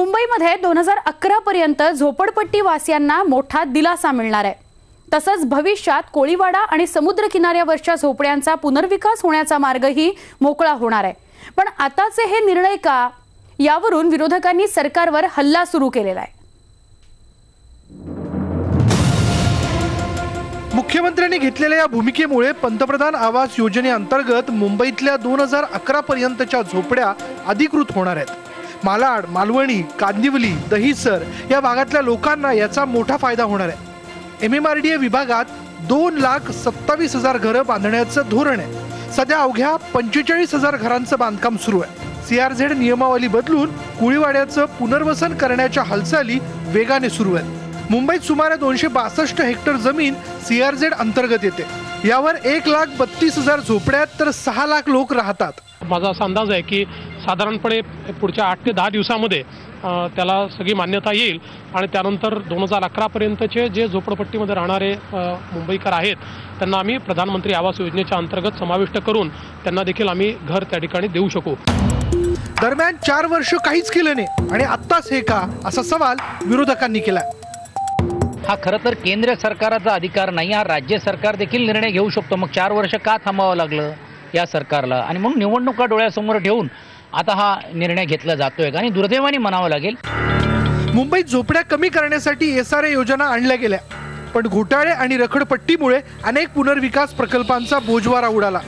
मुंबईमध्ये दोन हजार अकरा पर्यंत झोपडपट्टी वासियांना मोठा दिलासा मिळणार आहे. तसंच भविष्यात कोळीवाडा आणि समुद्र किनाऱ्यावरच्या झोपड्यांचा पुनर्विकास होण्याचा मार्गही मोकळा होणार आहे. पण आताचे हे निर्णय का? यावरून विरोधकांनी सरकारवर हल्ला सुरू केलेला आहे. मुख्यमंत्र्यांनी घेतलेल्या या भूमिकेमुळे पंतप्रधान आवास योजनेअंतर्गत मुंबईतल्या दोन हजार अकरा पर्यंतच्या झोपड्या अधिकृत होणार आहेत. मालाड मालवणी कांदिवली दहिसर या भागातल्या लोकांना याचा मोठा फायदा होणार आहे. M M R D A विभागात दोन लाख सत्तावीस हजार घरं बांधण्याचं धोरण आहे. सध्या अवघ्या पंचेचाळीस हजार घरांचं बांधकाम सुरू आहे. सीआरझेड नियमावली बदलून कुळीवाड्याचं पुनर्वसन करण्याच्या हालचाली वेगाने सुरू आहेत. मुंबईत सुमारे दोनशे बासष्ट हेक्टर जमीन सीआरझेड अंतर्गत येते. यावर एक लाख बत्तीस हजार झोपड्यात तर सहा लाख लोक राहतात. माझा असा अंदाज आहे की साधारणपणे पुढच्या आठ ते दहा दिवसामध्ये त्याला सगळी मान्यता येईल. आणि त्यानंतर दोन हजार अकरापर्यंतचे जे झोपडपट्टीमध्ये राहणारे मुंबईकर आहेत त्यांना आम्ही प्रधानमंत्री आवास योजनेच्या अंतर्गत समाविष्ट करून त्यांना देखील आम्ही घर त्या ठिकाणी देऊ शकू. दरम्यान चार वर्ष काहीच केलं नाही. आणि आत्ताच हे का असा सवाल विरोधकांनी केलाय. हा खरं तर केंद्र सरकारचा अधिकार नाही हा राज्य सरकार देखील निर्णय घेऊ शकतो. मग चार वर्ष का थांबावं लागलं या सरकारला? आणि म्हणून निवडणुका डोळ्यासमोर ठेवून आता हा निर्णय घेतला जातोय. आणि दुर्दैवाने म्हणावं लागेल मुंबईत झोपड्या कमी करण्यासाठी एस आर ए योजना आणल्या गेल्या. पण घोटाळे आणि रखडपट्टीमुळे अनेक पुनर्विकास प्रकल्पांचा बोजवारा उडाला.